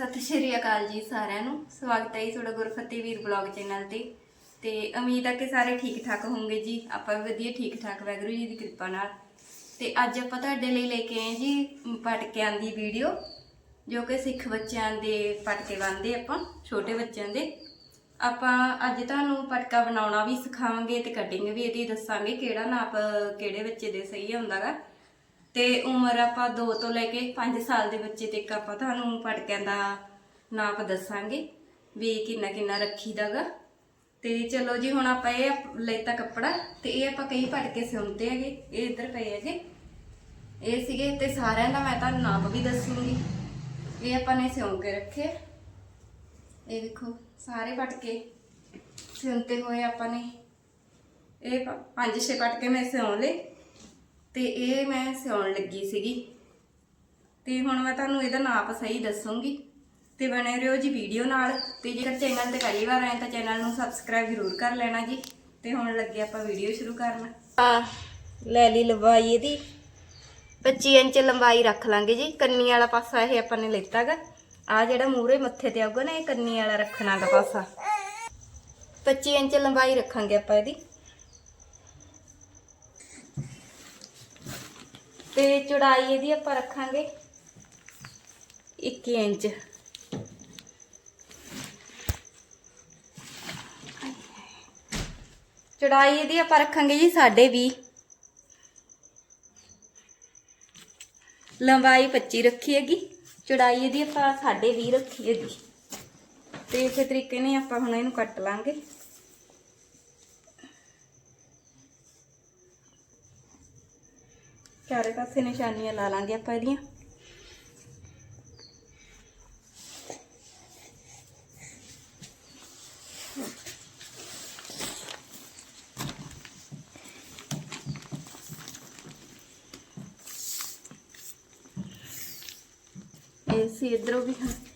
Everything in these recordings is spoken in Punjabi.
ਸਤਿ ਸ਼੍ਰੀ ਅਕਾਲ ਜੀ ਸਾਰਿਆਂ ਨੂੰ। ਸਵਾਗਤ ਹੈ ਜੀ ਤੁਹਾਡਾ ਗੁਰਫਤਿਹ ਵੀਰ ਬਲੌਗ ਚੈਨਲ ਤੇ। ਤੇ ਉਮੀਦ ਹੈ ਕਿ ਸਾਰੇ ਠੀਕ ਠਾਕ ਹੋਵੋਗੇ ਜੀ। ਆਪਾਂ ਵੀ ਵਧੀਆ ਠੀਕ ਠਾਕ ਵੈਗਰੂ ਜੀ ਦੀ ਕਿਰਪਾ ਨਾਲ। ਤੇ ਅੱਜ ਆਪਾਂ ਤੁਹਾਡੇ ਲਈ ਲੈ ਕੇ ਆਏ ਜੀ ਪਟਕਿਆਂ ਦੀ ਵੀਡੀਓ, ਜੋ ਕਿ ਸਿੱਖ ਬੱਚਿਆਂ ਦੇ ਪਟਕੇ ਬਣਦੇ ਆਪਾਂ, ਛੋਟੇ ਬੱਚਿਆਂ ਦੇ। ਆਪਾਂ ਅੱਜ ਤੁਹਾਨੂੰ ਪਟਕਾ ਬਣਾਉਣਾ ਵੀ ਸਿਖਾਵਾਂਗੇ ਤੇ ਕਟਿੰਗ ਵੀ ਇਹਦੀ ਦੱਸਾਂਗੇ ਕਿਹੜਾ ਨਾਪ ਕਿਹੜੇ ਬੱਚੇ ਦੇ ਸਹੀ ਹੁੰਦਾਗਾ ਤੇ ਉਮਰ ਆਪਾਂ 2 ਤੋਂ ਲੈ ਕੇ 5 ਸਾਲ ਦੇ ਬੱਚੇ ਤੱਕ ਆਪਾਂ ਤੁਹਾਨੂੰ ਪਟਕਿਆਂ ਦਾ ਨਾਪ ਦੱਸਾਂਗੇ ਵੀ ਕਿੰਨਾ ਕਿੰਨਾ ਰੱਖੀਦਾਗਾ। ਤੇ ਚਲੋ ਜੀ, ਹੁਣ ਆਪਾਂ ਇਹ ਲੈਤਾ ਕੱਪੜਾ ਤੇ ਇਹ ਆਪਾਂ ਕਈ ਪਟਕੇ ਸਿਉਂਦੇ ਹੈਗੇ, ਇਹ ਇੱਧਰ ਪਏ ਹੈਗੇ। ਇਹ ਸੀਗੇ ਤੇ ਸਾਰਿਆਂ ਦਾ ਮੈਂ ਤੁਹਾਨੂੰ ਨਾਪ ਵੀ ਦੱਸੂਗੀ। ਇਹ ਆਪਾਂ ਨੇ ਸਿਉਂ ਕੇ ਰੱਖੇ। ਇਹ ਦੇਖੋ ਸਾਰੇ ਪਟਕੇ ਸਿਉਂਤੇ ਹੋਏ ਆਪਾਂ ਨੇ। ਇਹ ਪੰਜ ਛੇ ਪਟਕੇ ਮੈਂ ਸਿਉਂ ਲਏ। ਤੇ ਇਹ ਮੈਂ ਸਿਉਣ ਲੱਗੀ ਸੀਗੀ। ਤੇ ਹੁਣ ਮੈਂ ਤੁਹਾਨੂੰ ਇਹਦਾ ਨਾਪ ਸਹੀ ਦੱਸੂੰਗੀ। ਤੇ ਬਣੇ ਰਹੋ ਜੀ ਵੀਡੀਓ ਨਾਲ। ਤੇ ਜੇਕਰ ਚੈਨਲ ਤੇ ਪਹਿਲੀ ਵਾਰ ਆਏ ਤਾਂ ਚੈਨਲ ਨੂੰ ਸਬਸਕ੍ਰਾਈਬ ਜ਼ਰੂਰ ਕਰ ਲੈਣਾ ਜੀ। ਤੇ ਹੁਣ ਲੱਗੇ ਆਪਾਂ ਵੀਡੀਓ ਸ਼ੁਰੂ ਕਰਨ। ਆ ਲੈ ਲਈ ਲੰਬਾਈ ਇਹਦੀ। 25 ਇੰਚ ਲੰਬਾਈ ਰੱਖ ਲਾਂਗੇ ਜੀ। ਕੰਨੀ ਵਾਲਾ ਪਾਸਾ ਇਹ ਆਪਾਂ ਨੇ ਲਿੱਤਾਗਾ। ਆ ਜਿਹੜਾ ਮੂਰੇ ਮੱਥੇ ਤੇ ਆਊਗਾ ਨਾ, ਇਹ ਕੰਨੀ ਵਾਲਾ ਰੱਖਣਾ ਦਾ ਪਾਸਾ। 25 ਇੰਚ ਲੰਬਾਈ ਰੱਖਾਂਗੇ ਆਪਾਂ ਇਹਦੀ। ਤੇ ਚੌੜਾਈ ਇਹਦੀ ਆਪਾਂ ਰੱਖਾਂਗੇ 21 ਇੰਚ। ਚੌੜਾਈ ਇਹਦੀ ਆਪਾਂ ਰੱਖਾਂਗੇ ਜੀ 20 ਲੰਬਾਈ 25 ਰੱਖੀ ਹੈਗੀ। ਚੌੜਾਈ ਇਹਦੀ ਆਪਾਂ 20 ਰੱਖੀ ਹੈਗੀ। ਤੇ ਇਸੇ ਤਰੀਕੇ ਨਾਲ ਆਪਾਂ ਹੁਣ ਇਹਨੂੰ ਕੱਟ ਲਾਂਗੇ। ਚਾਰੇ ਪਾਸੇ ਨਿਸ਼ਾਨੀਆਂ ਲਾ ਲਾਂਗੇ ਆਪਾਂ ਇਹਦੀਆਂ। ਸੀ ਇਧਰੋਂ ਵੀ ਹਾਂ।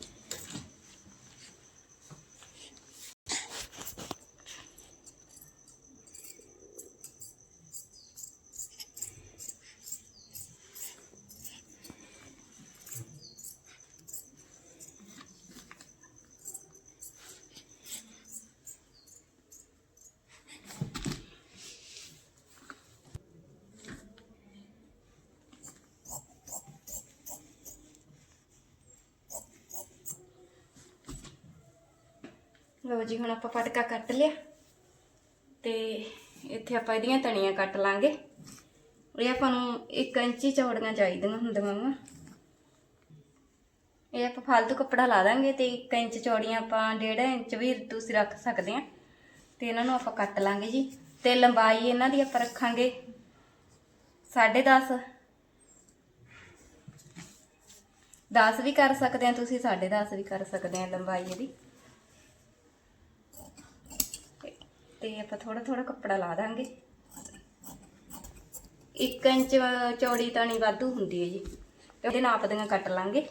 ਲਓ ਜੀ, ਹੁਣ ਆਪਾਂ ਪਟਕਾ ਕੱਟ ਲਿਆ ਤੇ ਇੱਥੇ ਆਪਾਂ ਇਹਦੀਆਂ ਤਣੀਆਂ ਕੱਟ ਲਾਂਗੇ। ਇਹ ਆਪਾਂ ਨੂੰ 1 ਇੰਚੀ ਚੌੜੀਆਂ ਚਾਹੀਦੀਆਂ ਹੁੰਦੀਆਂ ਵਾ। ਇਹ ਆਪਾਂ ਫालतू ਕੱਪੜਾ ਲਾ ਦਾਂਗੇ ਤੇ 1 ਇੰਚ ਚੌੜੀਆਂ ਆਪਾਂ 1.5 ਇੰਚ ਵੀ ਤੁਸੀਂ ਰੱਖ ਸਕਦੇ ਆ। ਤੇ ਇਹਨਾਂ ਨੂੰ ਆਪਾਂ ਕੱਟ ਲਾਂਗੇ ਜੀ। ਤੇ ਲੰਬਾਈ ਇਹਨਾਂ ਦੀ ਆਪਾਂ ਰੱਖਾਂਗੇ 10.5 10 ਵੀ ਕਰ ਸਕਦੇ ਆ ਤੁਸੀਂ 10.5 ਵੀ ਕਰ ਸਕਦੇ ਆ ਲੰਬਾਈ ਇਹਦੀ। ਤੇ ਆਪਾਂ ਥੋੜਾ ਥੋੜਾ ਕੱਪੜਾ ਲਾ ਦਾਂਗੇ। 1 ਇੰਚ ਚੌੜੀ ਤਾਣੀ ਵਾਧੂ ਹੁੰਦੀ ਹੈ ਜੀ। ਤੇ ਉਹਦੇ ਨਾਪ ਦੀਆਂ ਕੱਟ ਲਾਂਗੇ।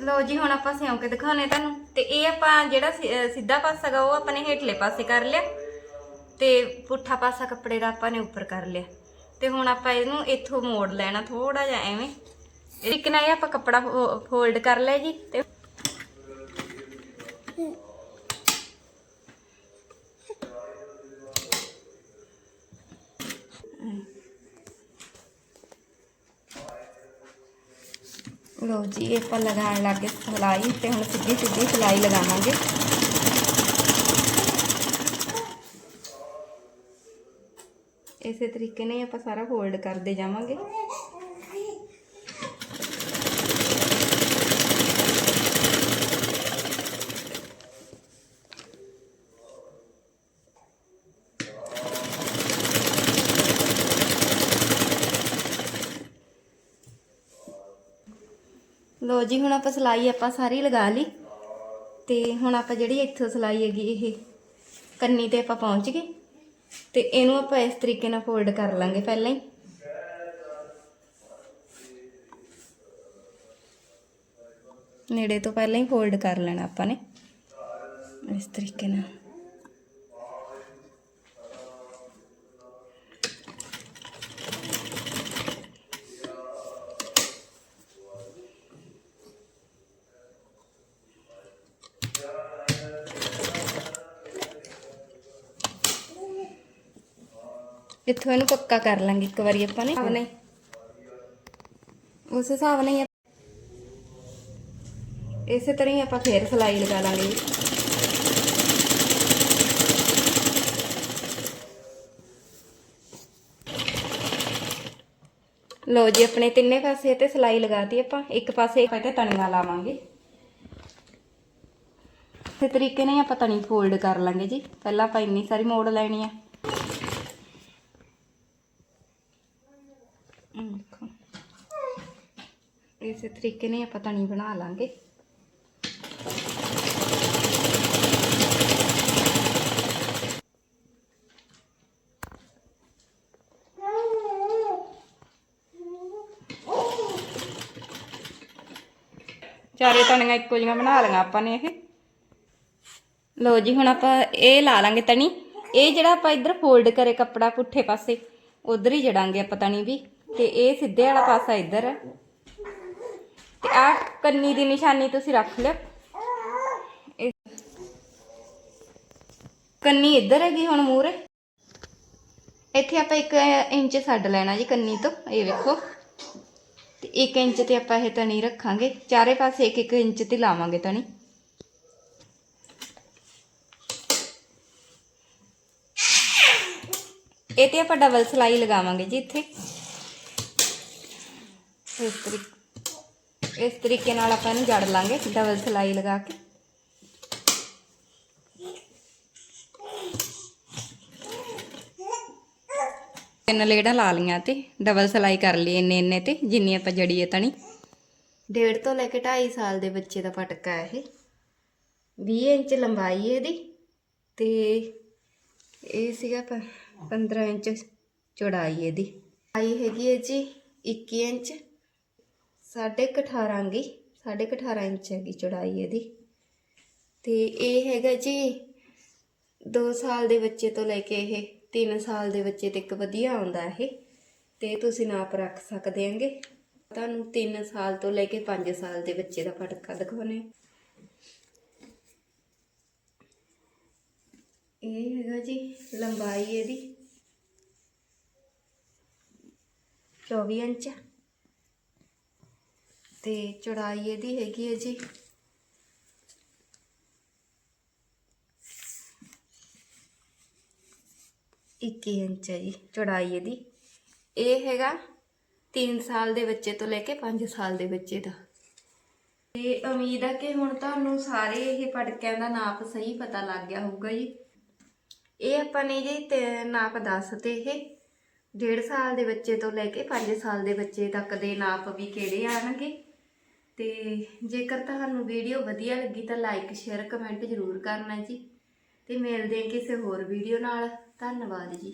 ਲਓ ਜੀ, ਹੁਣ ਆਪਾਂ ਸਿਉਂ ਕੇ ਦਿਖਾਉਣੇ ਤੁਹਾਨੂੰ। ਤੇ ਇਹ ਆਪਾਂ ਜਿਹੜਾ ਸਿੱਧਾ ਪਾਸਾ ਗਾ, ਉਹ ਆਪਾਂ ਨੇ ਹੇਠਲੇ ਪਾਸੇ ਕਰ ਲਿਆ। ਤੇ ਪੁੱਠਾ ਪਾਸਾ ਕੱਪੜੇ ਦਾ ਆਪਾਂ ਨੇ ਉੱਪਰ ਕਰ ਲਿਆ। ਤੇ ਹੁਣ ਆਪਾਂ ਇਹਨੂੰ ਇੱਥੋਂ ਮੋੜ ਲੈਣਾ ਥੋੜਾ ਜਿਹਾ ਐਵੇਂ। ਇੱਕ ਨਾ ਇਹ ਆਪਾਂ ਕੱਪੜਾ ਫੋਲਡ ਕਰ ਲਿਆ ਜੀ ਤੇ ਲਓ ਜੀ, ਇਹ ਆਪਾਂ ਲਗਾਉਣ ਲੱਗੇ ਸਿਲਾਈ ਤੇ ਹੁਣ ਸਿੱਧੀ ਸਿੱਧੀ ਸਿਲਾਈ ਲਗਾਵਾਂਗੇ। ਇਸੇ ਤਰੀਕੇ ਨਾਲ ਆਪਾਂ ਸਾਰਾ ਫੋਲਡ ਕਰਦੇ ਜਾਵਾਂਗੇ। ਲੋ ਜੀ, ਹੁਣ ਆਪਾਂ ਸਿਲਾਈ ਆਪਾਂ ਸਾਰੀ ਲਗਾ ਲਈ ਤੇ ਹੁਣ ਆਪਾਂ ਜਿਹੜੀ ਇੱਥੋਂ ਸਿਲਾਈ ਹੈਗੀ ਇਹ ਕੰਨੀ ਤੇ ਆਪਾਂ ਪਹੁੰਚ ਗਏ। ਤੇ ਇਹਨੂੰ ਆਪਾਂ ਇਸ ਤਰੀਕੇ ਨਾਲ ਫੋਲਡ ਕਰ ਲਾਂਗੇ ਪਹਿਲਾਂ ਹੀ। ਨੇੜੇ ਤੋਂ ਪਹਿਲਾਂ ਹੀ ਫੋਲਡ ਕਰ ਲੈਣਾ ਆਪਾਂ ਨੇ। ਇਸ ਤਰੀਕੇ ਨਾਲ। ਇੱਥੋਂ ਇਹਨੂੰ ਪੱਕਾ ਕਰ ਲਾਂਗੇ ਇੱਕ ਵਾਰੀ ਆਪਾਂ ਨੇ। ਹਿਸਾਬ ਉਸ ਹਿਸਾਬ ਨਾਲ ਇਸੇ ਤਰ੍ਹਾਂ ਹੀ ਆਪਾਂ ਫੇਰ ਸਲਾਈ ਲਗਾ ਲਾਂਗੇ। ਜੀ। ਲੋ ਜੀ, ਆਪਣੇ ਤਿੰਨੇ ਪਾਸੇ ਤੇ ਸਲਾਈ ਲਗਾਤੀ ਆਪਾਂ। ਇੱਕ ਪਾਸੇ ਇੱਕ ਤੇ ਤਣੀਆਂ ਲਾਵਾਂਗੇ। ਇਸੇ ਤਰੀਕੇ ਨਾਲ ਹੀ ਆਪਾਂ ਤਣੀ ਫੋਲਡ ਕਰ ਲਾਂਗੇ ਜੀ। ਪਹਿਲਾਂ ਆਪਾਂ ਇੰਨੀ ਸਾਰੀ ਮੋੜ ਲੈਣੀ ਆ ਹਮ, ਦੇਖੋ ਇਸੇ ਤਰੀਕੇ ਨਾਲ ਆਪਾਂ ਤਣੀ ਬਣਾ ਲਾਂਗੇ। ਚਾਰੇ ਤਣੀਆਂ ਇੱਕੋ ਜਿਹੀਆਂ ਬਣਾ ਲਈਆਂ ਆਪਾਂ ਨੇ ਇਹ। ਲੋ ਜੀ, ਹੁਣ ਆਪਾਂ ਇਹ ਲਾ ਲਾਂਗੇ ਤਣੀ ਇਹ ਜਿਹੜਾ ਆਪਾਂ ਇੱਧਰ ਫੋਲਡ ਕਰੇ ਕੱਪੜਾ ਪੁੱਠੇ ਪਾਸੇ, ਉਧਰ ਹੀ ਜੜਾਂਗੇ ਆਪਾਂ ਤਣੀ ਵੀ। ਤੇ ਇਹ ਸਿੱਧੇ ਵਾਲਾ ਪਾਸਾ ਇੱਧਰ ਤੇ ਆ ਕੰਨੀ ਦੀ ਨਿਸ਼ਾਨੀ ਤੁਸੀਂ ਰੱਖ ਲਿਓ। ਕੰਨੀ ਇੱਧਰ ਹੈਗੀ ਹੁਣ ਮੂਰੇ ਇੱਥੇ ਆਪਾਂ 1 ਇੰਚ ਛੱਡ ਲੈਣਾ ਜੀ ਕੰਨੀ ਤੋਂ, ਇਹ ਵੇਖੋ। ਤੇ 1 ਇੰਚ ਤੇ ਆਪਾਂ ਇਹ ਤਣੀ ਰੱਖਾਂਗੇ। ਚਾਰੇ ਪਾਸੇ 1-1 ਇੰਚ ਤੇ ਲਾਵਾਂਗੇ ਤਣੀ। ਇਹ ਤੇ ਆਪਾਂ ਡਬਲ ਸਲਾਈ ਲਗਾਵਾਂਗੇ ਜੀ ਇੱਥੇ। ਇਸ ਤਰੀਕੇ ਇਸ ਤਰੀਕੇ ਨਾਲ ਆਪਾਂ ਇਹਨੂੰ ਜੜ ਲਾਂਗੇ ਡਬਲ ਸਲਾਈ ਲਗਾ ਕੇ। ਤਿੰਨ ਲੇੜਾਂ ਲਾ ਲੀਆਂ ਤੇ ਡਬਲ ਸਲਾਈ ਕਰ ਲਈ ਇੰਨੇ ਇੰਨੇ ਤੇ, ਜਿੰਨੀ ਆਪਾਂ ਜੜੀ ਹੈ ਤਣੀ। ਡੇਢ ਤੋਂ ਲੈ ਕੇ 2.5 ਸਾਲ ਦੇ ਬੱਚੇ ਦਾ ਪਟਕਾ ਹੈ ਇਹ। 20 ਇੰਚ ਲੰਬਾਈ ਹੈ ਇਹਦੀ ਤੇ ਇਹ ਸੀਗਾ ਪ- 15 ਇੰਚ ਚੌੜਾਈ ਇਹਦੀ। ਆਈ ਹੈਗੀ ਹੈ ਜੀ 21 ਇੰਚ। ਸਾਢੇ ਕੁ 18 ਗੀ ਸਾਢੇ ਕੁ 18 ਇੰਚ ਹੈਗੀ ਚੌੜਾਈ ਇਹਦੀ। ਤੇ ਇਹ ਹੈਗਾ ਜੀ 2 ਸਾਲ ਦੇ ਬੱਚੇ ਤੋਂ ਲੈ ਕੇ ਇਹ 3 ਸਾਲ ਦੇ ਬੱਚੇ ਤੱਕ ਵਧੀਆ ਆਉਂਦਾ ਇਹ। ਤੇ ਤੁਸੀਂ ਨਾਪ ਰੱਖ ਸਕਦੇ ਆਂਗੇ ਤੁਹਾਨੂੰ 3 ਸਾਲ ਤੋਂ ਲੈ ਕੇ 5 ਸਾਲ ਦੇ ਬੱਚੇ ਦਾ ਪਟਕਾ ਦਿਖਾਉਣੇ ਇਹ ਹੈਗਾ ਜੀ ਲੰਬਾਈ ਇਹਦੀ 24 ਇੰਚ। ਤੇ ਚੌੜਾਈ ਇਹਦੀ ਹੈਗੀ ਹੈ ਜੀ। ਇੱਕੀ ਇੰਚ ਹੈ ਜੀ, ਚੌੜਾਈ ਇਹਦੀ। ਇਹ ਹੈਗਾ 3 ਸਾਲ ਦੇ ਬੱਚੇ ਤੋਂ ਲੈ ਕੇ 5 ਸਾਲ ਦੇ ਬੱਚੇ ਦਾ। ਤੇ ਉਮੀਦ ਹੈ ਕਿ ਹੁਣ ਤੁਹਾਨੂੰ ਸਾਰੇ ਇਹ ਪਟਕਿਆਂ ਦਾ ਨਾਪ ਸਹੀ ਪਤਾ ਲੱਗ ਗਿਆ ਹੋਊਗਾ ਜੀ। ਇਹ ਆਪਾਂ ਨੇ ਜੀ ਤੇ ਨਾਪ ਦੱਸਤੇ ਇਹ। ਡੇਢ ਸਾਲ ਦੇ ਬੱਚੇ ਤੋਂ ਲੈ ਕੇ 5 ਸਾਲ ਦੇ ਬੱਚੇ ਤੱਕ ਦੇ ਨਾਪ ਵੀ ਕਿਹੜੇ ਆਣਗੇ? ਤੇ ਜੇਕਰ ਤੁਹਾਨੂੰ ਵੀਡੀਓ ਵਧੀਆ ਲੱਗੀ ਤਾਂ ਲਾਈਕ ਸ਼ੇਅਰ ਕਮੈਂਟ ਜ਼ਰੂਰ ਕਰਨਾ ਜੀ ਤੇ ਮਿਲਦੇ ਹਾਂ ਕਿਸੇ ਹੋਰ ਵੀਡੀਓ ਨਾਲ। ਧੰਨਵਾਦ ਜੀ।